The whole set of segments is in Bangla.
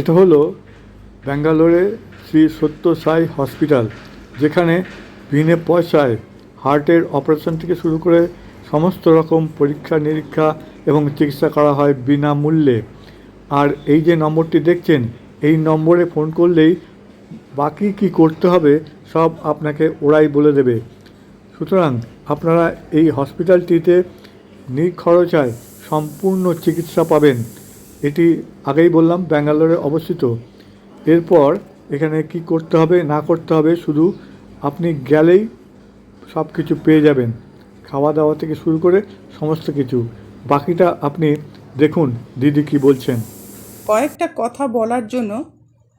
এটা হলো ব্যাঙ্গালোরে শ্রী সত্য সাই হসপিটাল, যেখানে বিনে পয়সায় হার্টের অপারেশন থেকে শুরু করে সমস্ত রকম পরীক্ষা, নিরীক্ষা এবং চিকিৎসা করা হয় বিনামূল্যে। আর এই যে নম্বরটি দেখছেন, এই নম্বরে ফোন করলেই বাকি কি করতে হবে সব আপনাকে ওরাই বলে দেবে। সুতরাং আপনারা এই হসপিটালটিতে নিখরচায় সম্পূর্ণ চিকিৎসা পাবেন। এটি আগেই বললাম, ব্যাঙ্গালোরে অবস্থিত। এরপর এখানে কি করতে হবে, না করতে হবে, শুধু আপনি গেলেই সব কিছু পেয়ে যাবেন। খাওয়া দাওয়া থেকে শুরু করে সমস্ত কিছু। বাকিটা আপনি দেখুন, দিদি কি বলছেন। কয়েকটা কথা বলার জন্য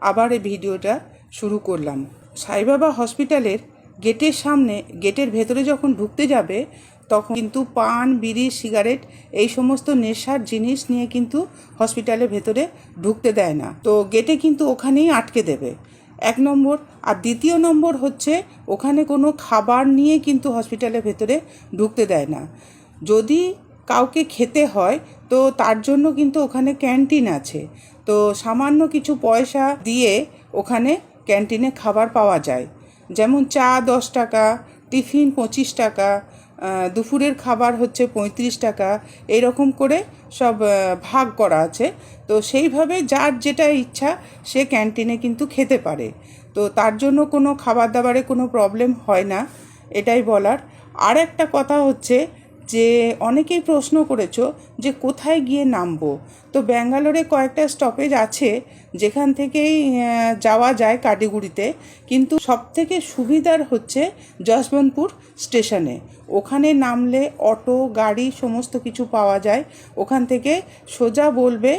আবার এই ভিডিওটা শুরু করলাম। সাইবাবা হসপিটালের গেটের সামনে, গেটের ভেতরে যখন ঢুকতে যাবে তখন কিন্তু পান, বিড়ি, সিগারেট এই সমস্ত নেশার জিনিস নিয়ে কিন্তু হসপিটালের ভেতরে ঢুকতে দেয় না। তো গেটে কিন্তু ওখানেই আটকে দেবে। এক নম্বর। আর দ্বিতীয় নম্বর হচ্ছে, ওখানে কোনো খাবার নিয়ে কিন্তু হসপিটালের ভেতরে ঢুকতে দেয় না। যদি কাউকে খেতে হয়, তো তার জন্য কিন্তু ওখানে ক্যান্টিন আছে। তো সামান্য কিছু পয়সা দিয়ে ওখানে ক্যান্টিনে খাবার পাওয়া যায়। যেমন চা দশ টাকা টিফিন পঁচিশ টাকা দুপুরের খাবার হচ্ছে পঁয়ত্রিশ টাকা, এরকম করে সব ভাগ করা আছে। তো সেইভাবে যার যেটা ইচ্ছা সে ক্যান্টিনে কিন্তু খেতে পারে। তো তার জন্য কোনো খাবার দাবারে কোনো প্রবলেম হয় না, এটাই বলার। আর একটা কথা হচ্ছে যে, অনেকেই প্রশ্ন করেছ যে, কোথায় গিয়ে নামবো? তো ব্যাঙ্গালোরে কয়েকটা স্টপেজ আছে, যেখান থেকেই যাওয়া যায় কাটিগুড়িতে। কিন্তু সবথেকে সুবিধার হচ্ছে যশবন্তপুর স্টেশনে। ওখানে নামলে অটো, গাড়ি সমস্ত কিছু পাওয়া যায়। ওখান থেকে সোজা বলবে,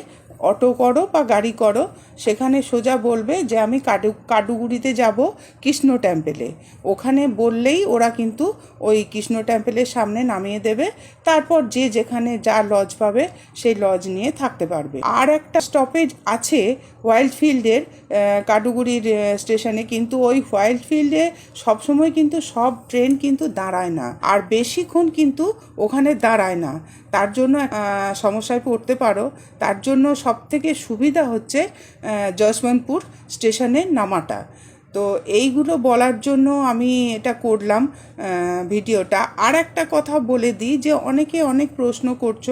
অটো করো বা গাড়ি করো। সেখানে সোজা বলবে যে, আমি কাডু কাডুগুড়িতে যাব কৃষ্ণ টেম্পেলে ওখানে বললেই ওরা কিন্তু ওই কৃষ্ণ টেম্পেলের সামনে নামিয়ে দেবে। তারপর যে যেখানে যা লজ পাবে, সেই লজ নিয়ে থাকতে পারবে। আর একটা স্টপেজ আছে ওয়াইল্ড ফিল্ডের কাডুগুড়ির আহ, স্টেশনে কিন্তু ওই ওয়াইল্ড ফিল্ডে সবসময় কিন্তু সব ট্রেন কিন্তু দাঁড়ায় না। আর বেশিক্ষণ কিন্তু ওখানে দাঁড়ায় না। তার জন্য সমস্যায় পড়তে পারো। তার জন্য সব থেকে সুবিধা হচ্ছে যশবন্তপুর স্টেশনে নামাটা। তো এইগুলো বলার জন্য আমি এটা করলাম ভিডিওটা। আর একটা কথা বলে দিই যে অনেকে অনেক প্রশ্ন করছ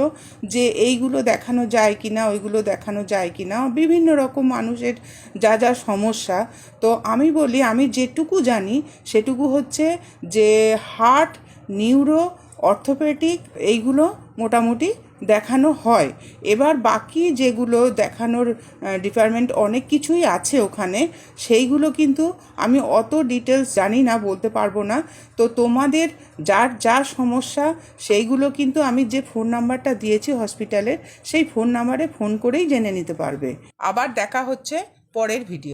যে এইগুলো দেখানো যায় কি না ওইগুলো দেখানো যায় কি না বিভিন্ন রকম মানুষের যা যা সমস্যা। তো আমি বলি, আমি যেটুকু জানি সেটুকু হচ্ছে যে হার্ট, নিউরো, অর্থোপেডিক এইগুলো মোটামুটি দেখানো হয়। এবার বাকি যেগুলো দেখানোর ডিপার্টমেন্ট অনেক কিছুই আছে ওখানে, সেইগুলো কিন্তু আমি অত ডিটেলস জানি না, বলতে পারব না। তো তোমাদের যার যা সমস্যা, সেইগুলো কিন্তু আমি যে ফোন নাম্বারটা দিয়েছি হসপিটালের সেই ফোন নাম্বারে ফোন করেই জেনে নিতে পারবে। আবার দেখা হচ্ছে পরের ভিডিও